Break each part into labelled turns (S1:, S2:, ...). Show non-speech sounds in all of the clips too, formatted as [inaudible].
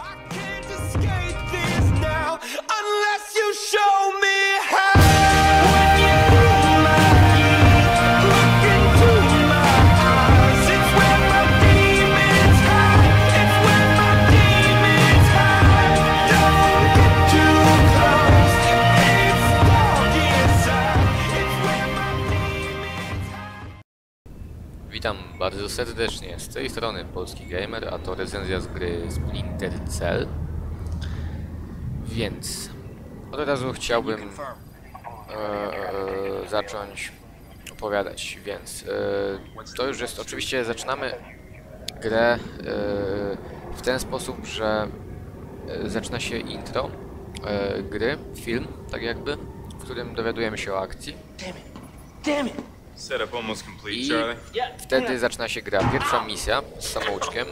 S1: I can't escape
S2: Witam bardzo serdecznie z tej strony Polski Gamer, a to recenzja z gry Splinter Cell. Więc od razu chciałbym e, e, zacząć opowiadać, więc e, to już jest, oczywiście zaczynamy grę e, w ten sposób, że e, zaczyna się intro e, gry, film, tak jakby, w którym dowiadujemy się o akcji.
S3: Damn it!
S4: Setup almost complete,
S2: I
S4: Charlie.
S2: wtedy zaczyna się gra. Pierwsza misja z samouczkiem.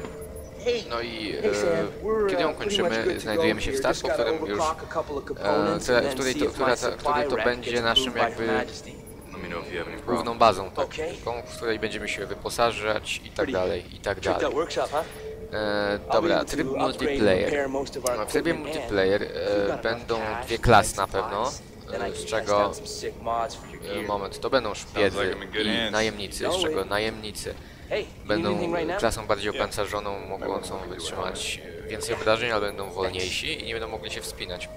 S2: No i e, kiedy ją kończymy, znajdujemy się w statku, w którym już, e, która, w której to, która, ta, który to będzie naszym jakby główną bazą, tak, taką, w której będziemy się wyposażać i tak dalej, i tak dalej. E, dobra, tryb multiplayer. No, W trybie multiplayer e, będą dwie klasy na pewno, z czego e, moment, to będą szpiedzy i najemnicy, z czego najemnicy. Będą klasą bardziej opancerzoną, mogącą wytrzymać e, więcej obrażeń, ale będą wolniejsi i nie będą mogli się wspinać.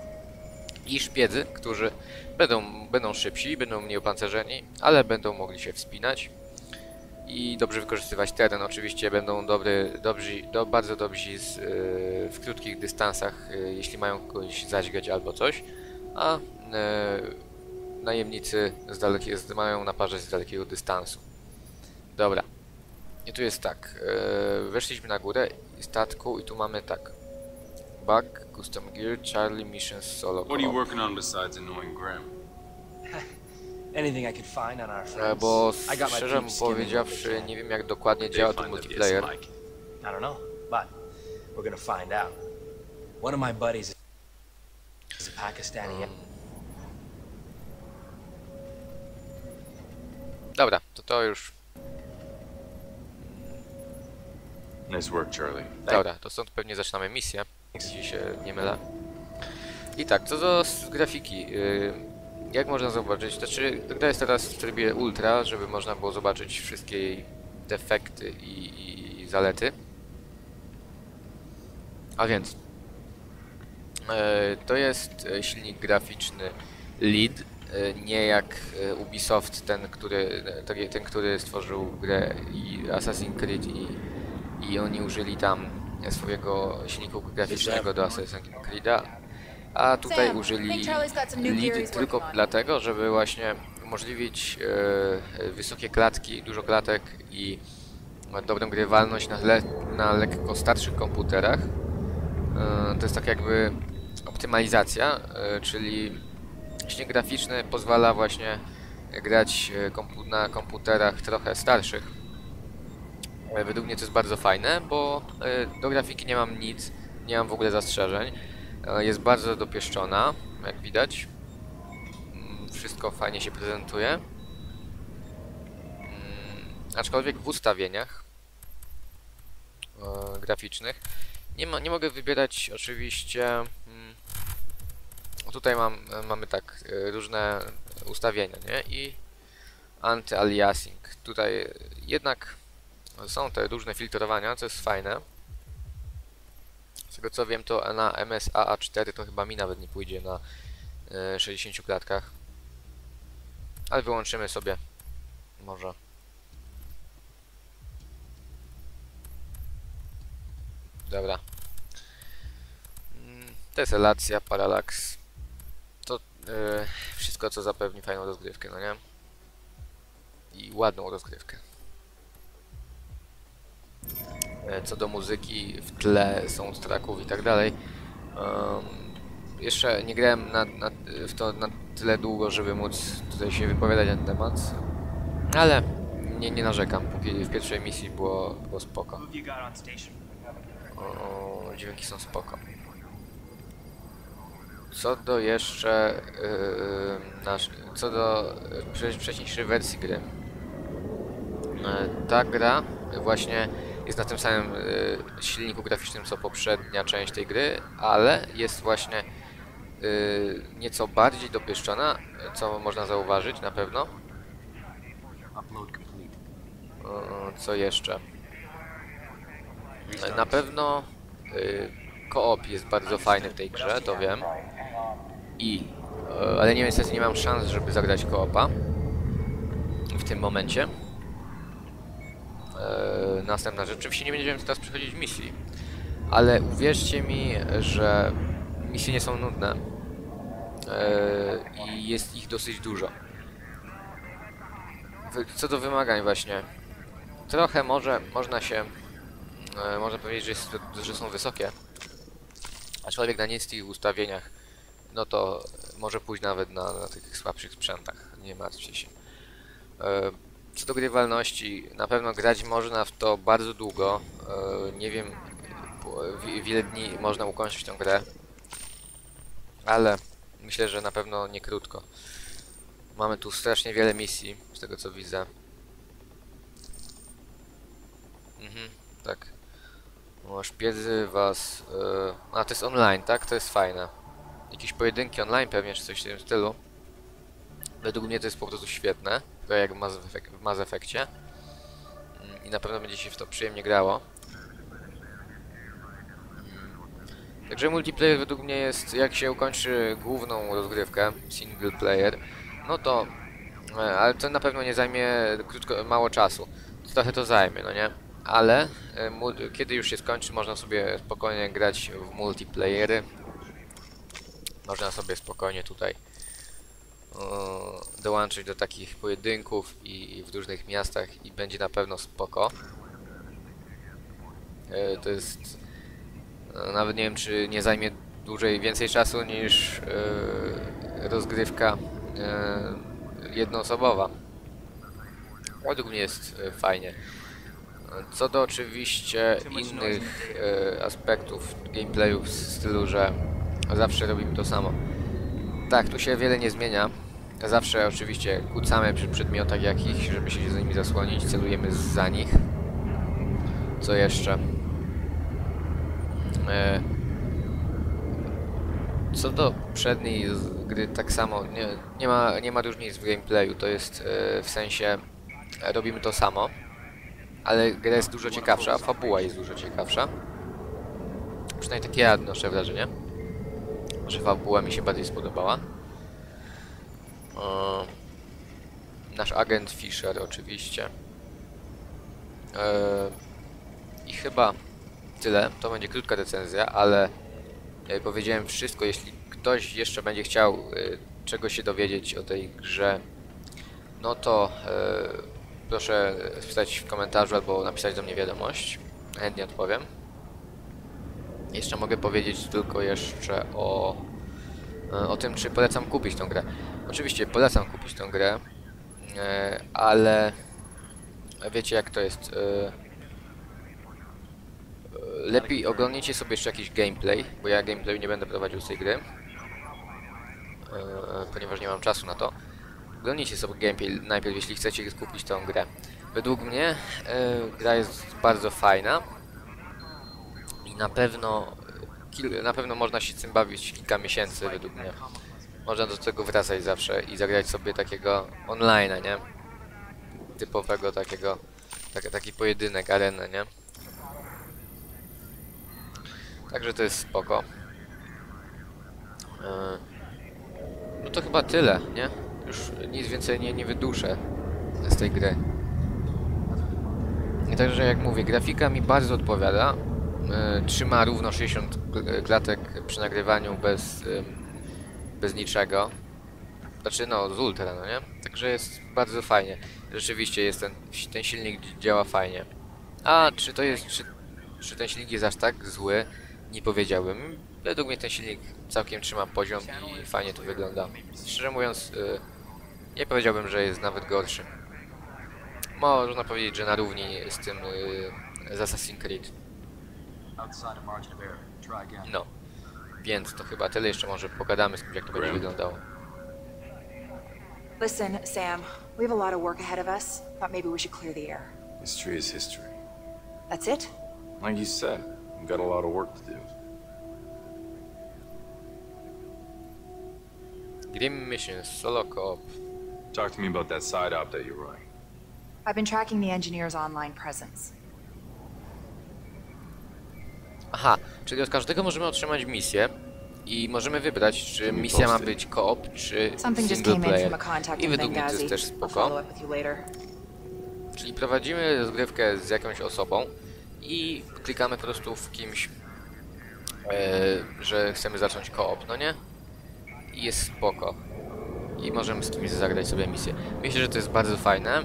S2: I szpiedzy, którzy będą, będą szybsi, będą mniej opancerzeni, ale będą mogli się wspinać i dobrze wykorzystywać teren. Oczywiście będą dobry, dobrzy, do, bardzo dobrzy z, e, w krótkich dystansach, e, jeśli mają kogoś zaćgać albo coś, a e, najemnicy z dalekie, z, mają naparzać z dalekiego dystansu. Dobra. I tu jest tak. E, weszliśmy na górę statku i tu mamy tak. Bug, Custom Gear, Charlie Missions Solo.
S4: What are you working on besides annoying Graham? [laughs]
S3: Anything I could find on our
S2: E,
S3: friends.
S2: bo
S3: I got my
S2: szczerze
S3: skimming
S2: powiedziawszy, nie wiem jak dokładnie działa
S4: that
S2: multiplayer.
S3: I don't know, but we're gonna find out. One of my buddies is a Pakistani.
S2: Dobra, to to już.
S4: Nice work, Charlie.
S2: Dobra, to stąd pewnie zaczynamy misję, jeśli się nie mylę. I tak, co do grafiki. y, Jak można zobaczyć, to znaczy gra jest teraz w trybie ultra, żeby można było zobaczyć wszystkie jej defekty i, i zalety. A więc e, to jest e, silnik graficzny e, nie jak e, Ubisoft, ten, który, ten, który stworzył grę i Assassin's Creed i, i oni użyli tam swojego silniku graficznego do Assassin's Creed'a, a tutaj
S5: Sam,
S2: użyli
S5: theories
S2: tylko dlatego, żeby właśnie umożliwić e, e, wysokie klatki, dużo klatek i dobrą grywalność na, le, na lekko starszych komputerach. E, To jest tak jakby optymalizacja, e, czyli silnik graficzny pozwala właśnie grać e, na komputerach trochę starszych. E, Według mnie to jest bardzo fajne, bo e, do grafiki nie mam nic, nie mam w ogóle zastrzeżeń. Jest bardzo dopieszczona, jak widać. Mm, Wszystko fajnie się prezentuje. Mm, Aczkolwiek w ustawieniach graficznych nie, ma, nie mogę wybierać oczywiście. Mm, tutaj mam, e, mamy tak e, różne ustawienia, nie? I anty-aliasing. Tutaj jednak są te różne filtrowania, co jest fajne. Z tego co wiem, to na MSA A4 to chyba mi nawet nie pójdzie na e, 60 klatkach. Ale wyłączymy sobie może. Dobra. Mm, Teselacja, paralaks. E, wszystko co zapewni fajną rozgrywkę, no nie? I ładną rozgrywkę. E, Co do muzyki, w tle soundtracków i tak dalej. em, jeszcze nie grałem na, na, w to na tyle długo, żeby móc tutaj się wypowiadać na ten temat. Ale nie, nie narzekam, póki w pierwszej misji było, było spoko. O, dźwięki są spoko. Co do jeszcze yy, nasz, co do yy, wcze- wcześniejszej wersji gry. E, Ta gra właśnie jest na tym samym y, silniku graficznym co poprzednia część tej gry, ale jest właśnie y, nieco bardziej dopieszczona, co można zauważyć na pewno. Co jeszcze? Na pewno y, koop jest bardzo fajny w tej grze, to wiem. I, y, ale nie niestety nie mam szans, żeby zagrać koopa w tym momencie. E, następna rzecz, oczywiście nie będziemy teraz przechodzić misji, ale uwierzcie mi, że misje nie są nudne e, i jest ich dosyć dużo. Co do wymagań właśnie, trochę może można się, e, można powiedzieć, że, jest, że są wysokie, aczkolwiek na niskich ustawieniach, no to może pójść nawet na, na tych słabszych sprzętach, nie martwcie się. E, Co do grywalności, na pewno grać można w to bardzo długo. E, Nie wiem, w- ile dni można ukończyć tę grę, ale myślę, że na pewno nie krótko. Mamy tu strasznie wiele misji, z tego co widzę. Mhm, tak. Szpiedzy was... e, A, to jest online, tak? To jest fajne. Jakieś pojedynki online pewnie, czy coś w tym stylu. Według mnie to jest po prostu świetne, tak jak w w Mass Effectie. Mm, I na pewno będzie się w to przyjemnie grało. Mm. Także multiplayer według mnie jest, jak się ukończy główną rozgrywkę, single player, no to, e, ale to na pewno nie zajmie krótko, mało czasu. Trochę to zajmie, no nie? Ale e, kiedy już się skończy, można sobie spokojnie grać w multiplayery. Można sobie spokojnie tutaj dołączyć do takich pojedynków i, i w różnych miastach i będzie na pewno spoko. E, to jest e, nawet nie wiem czy nie zajmie dłużej więcej czasu niż e, rozgrywka jednoosobowa. Według mnie jest fajnie. Co do oczywiście innych aspektów gameplayu w stylu, że zawsze robimy to samo. Tak, tu się wiele nie zmienia. Zawsze oczywiście kłócamy przy przedmiotach jakichś, żeby się za nimi zasłonić, celujemy za nich. Co jeszcze? E, co do przedniej z- gry, tak samo, nie, nie, ma, nie ma różnic w gameplayu, to jest e, w sensie robimy to samo, ale gra jest dużo ciekawsza, fabuła jest dużo ciekawsza. Przynajmniej takie ja odnoszę wrażenie że fabuła mi się bardziej spodobała. O, nasz agent Fisher oczywiście. E, I chyba tyle. To będzie krótka recenzja, ale e, powiedziałem wszystko. Jeśli ktoś jeszcze będzie chciał e, czegoś się dowiedzieć o tej grze, no to e, proszę wpisać w komentarzu albo napisać do mnie wiadomość. Chętnie odpowiem. Jeszcze mogę powiedzieć tylko jeszcze o, e, o tym, czy polecam kupić tą grę. Oczywiście polecam kupić tą grę, e, ale wiecie jak to jest. e, Lepiej oglądnijcie sobie jeszcze jakiś gameplay, bo ja gameplayu nie będę prowadził z tej gry, ponieważ nie mam czasu na to. Oglądnijcie sobie gameplay najpierw, jeśli chcecie kupić tą grę. Według mnie gra jest bardzo fajna na pewno na pewno można się tym bawić kilka miesięcy według mnie. Można do tego wracać zawsze i zagrać sobie takiego online'a, nie? Typowego takiego, tak, taki pojedynek, arenę, nie? Także to jest spoko. E, No to chyba tyle, nie? Już nic więcej nie, nie wyduszę z tej gry. I Także jak mówię, grafika mi bardzo odpowiada. E, trzyma równo 60 kl- klatek przy nagrywaniu bez, bez niczego. Znaczy no, z ultra, no nie? Także jest bardzo fajnie. Rzeczywiście jest ten, ten silnik dzi- działa fajnie. A czy to jest, czy, czy ten silnik jest aż tak zły? Nie powiedziałbym. Według mnie ten silnik całkiem trzyma poziom i fajnie to wygląda. Szczerze mówiąc, y, nie powiedziałbym, że jest nawet gorszy. Można powiedzieć, że na równi z tym z Assassin's Creed. No. Więc to chyba tyle. Jeszcze może pogadamy z tym, jak to będzie wyglądało.
S5: Listen, Sam, we have a lot of work ahead of us. Thought maybe we should clear the air.
S4: History is history.
S5: That's it?
S4: Like you said, we've got a lot of work to do.
S2: Grim Missions, solo co-op.
S4: Talk to me about that side op that you're running.
S5: I've been tracking the engineer's online presence.
S2: Czyli od każdego możemy otrzymać misję i możemy wybrać, czy misja ma być co-op, czy single player. I według mnie to jest też spoko. Czyli prowadzimy rozgrywkę z jakąś osobą i klikamy po prostu w kimś, e, że chcemy zacząć koop, no nie? I jest spoko. I możemy z kimś zagrać sobie misję. Myślę, że to jest bardzo fajne.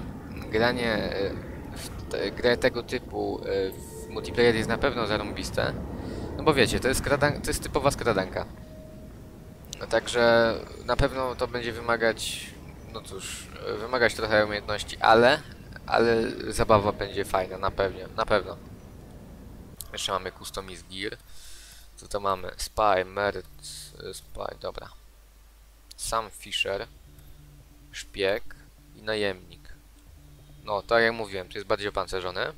S2: Granie e, w te, grę tego typu e, w multiplayer jest na pewno zarąbiste. No bo wiecie, to jest, to jest typowa skradanka. No także na pewno to będzie wymagać, no cóż, wymagać trochę umiejętności, ale, ale zabawa będzie fajna, na pewno, na pewno. Jeszcze mamy Customize Gear. Co to mamy? Spy, Merit, Spy, dobra. Sam Fisher, Szpieg i Najemnik. No, tak jak mówiłem, to jest bardziej opancerzone.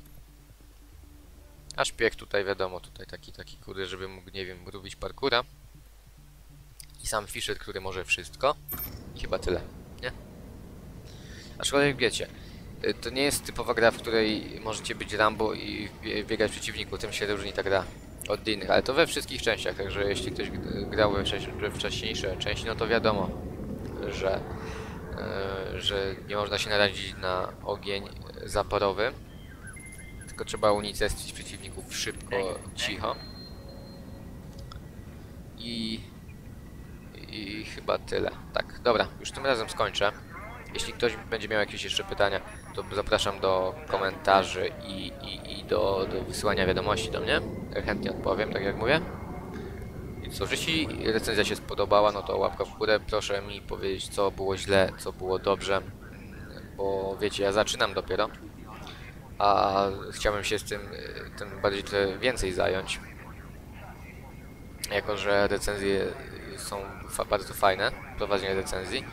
S2: A szpieg tutaj wiadomo, tutaj taki, taki kurde, żeby mógł, nie wiem, robić parkura. I sam Fisher, który może wszystko. I chyba tyle, nie? Aczkolwiek wiecie, y, to nie jest typowa gra, w której możecie być Rambo i bie- biegać przeciwniku, tym się różni ta gra od innych, ale to we wszystkich częściach, także jeśli ktoś grał we wcześniejsze części, no to wiadomo, że, y, że nie można się narazić na ogień zaporowy, tylko trzeba unicestwić przeciwników szybko, cicho. I i chyba tyle. Tak, dobra, już tym razem skończę. Jeśli ktoś będzie miał jakieś jeszcze pytania, to zapraszam do komentarzy i, i, i do, do wysyłania wiadomości do mnie. Chętnie odpowiem, tak jak mówię. I cóż, jeśli recenzja się spodobała, no to łapka w górę. Proszę mi powiedzieć, co było źle, co było dobrze. Bo wiecie, ja zaczynam dopiero. A chciałbym się z tym, y, tym bardziej więcej zająć jako że recenzje są fa bardzo fajne, prowadzenie recenzji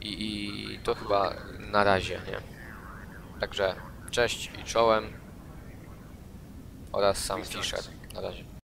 S2: I, i to chyba na razie, nie? Także cześć i czołem oraz sam Fisher, na razie.